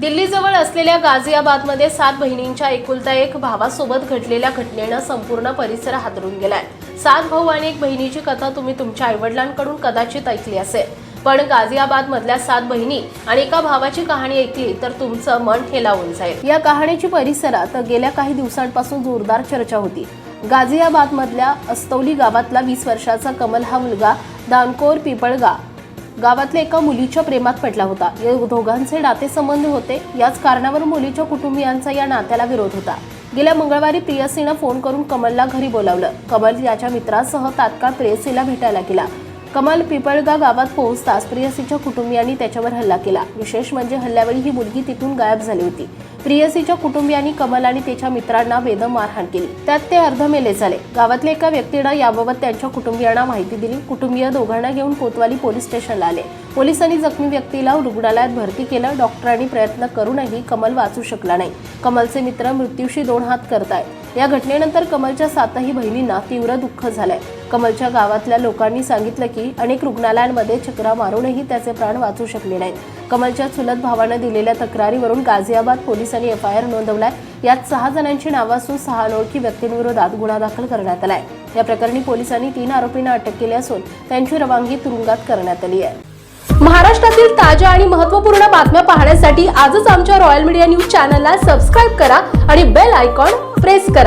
दिल्लीजवळ असलेल्या गाझियाबादमध्ये सात बहिणींच्या एकुलता एक भावासोबत घडलेल्या घटनेनं संपूर्ण परिसर हादरून गेलाय. सात भाऊ आणि एक बहिणीची कथा तुम्ही तुमच्या आईवडिलांकडून कदाचित ऐकली असेल. पण गाझियाबाद मधल्या सात बहिणी आणि एका भावाची कहाणी ऐकली तर तुमचं मन हेलावून जाईल. या कहाणीची परिसरात गेल्या काही दिवसांपासून जोरदार चर्चा होती. गाझियाबाद मधल्या अस्तौली गावातला वीस वर्षाचा कमल हा मुलगा दानकोर पिपळगा गावातल्या एका मुलीच्या प्रेमात पडला होता. या दोघांचे नातेसंबंध होते. याच कारणावर मुलीच्या कुटुंबियांचा या नात्याला विरोध होता. गेल्या मंगळवारी प्रियसीनं फोन करून कमलला घरी बोलावलं. कमल याच्या मित्रासह तात्काळ प्रेयसीला भेटायला गेला. कमल पिपळगा गावात पोहोचताच प्रियसीच्या कुटुंबियांनी त्याच्यावर हल्ला केला. विशेष म्हणजे हल्ल्यावेळी ही मुलगी तिथून गायब झाली होती. प्रियसीच्या कुटुंबियांनी कमल आणि त्याच्या मित्रांना बेदम मारहाण केली. त्यात ते अर्धमेले झाले. गावातल्या एका व्यक्तीनं याबाबत त्यांच्या कुटुंबियांना माहिती दिली. कुटुंबीय दोघांना घेऊन कोतवाली पोलीस स्टेशनला आले. पोलिसांनी जखमी व्यक्तीला रुग्णालयात भरती केलं. डॉक्टरांनी प्रयत्न करूनही कमल वाचू शकला नाही. कमलचे मित्र मृत्यूशी दोन हात करतायत. या घटनेनंतर कमलच्या सातही बहिणींना तीव्र दुःख झालंय. कमलच्या गावातल्या लोकांनी सांगितलं की अनेक रुग्णालयांमध्ये चक्रा मारूनही त्याचे प्राण वाचू शकले नाहीत. कमलच्या चुलत भावानं दिलेल्या तक्रारीवरून गाझियाबाद पोलिसांनी एफ आय आर नोंदवलाय. यात सहा जणांची नावं असून सहा अनोळखी व्यक्तींविरोधात गुन्हा दाखल करण्यात आलाय. या प्रकरणी पोलिसांनी तीन आरोपींना अटक केली असून त्यांची रवानगी तुरुंगात करण्यात आली आहे. महाराष्ट्रातील ताज्या आणि महत्त्वपूर्ण बातम्या पाहण्यासाठी आजच आमच्या रॉयल मीडिया न्यूज चॅनलला सबस्क्राईब करा आणि बेल आयकॉन प्रेस करा.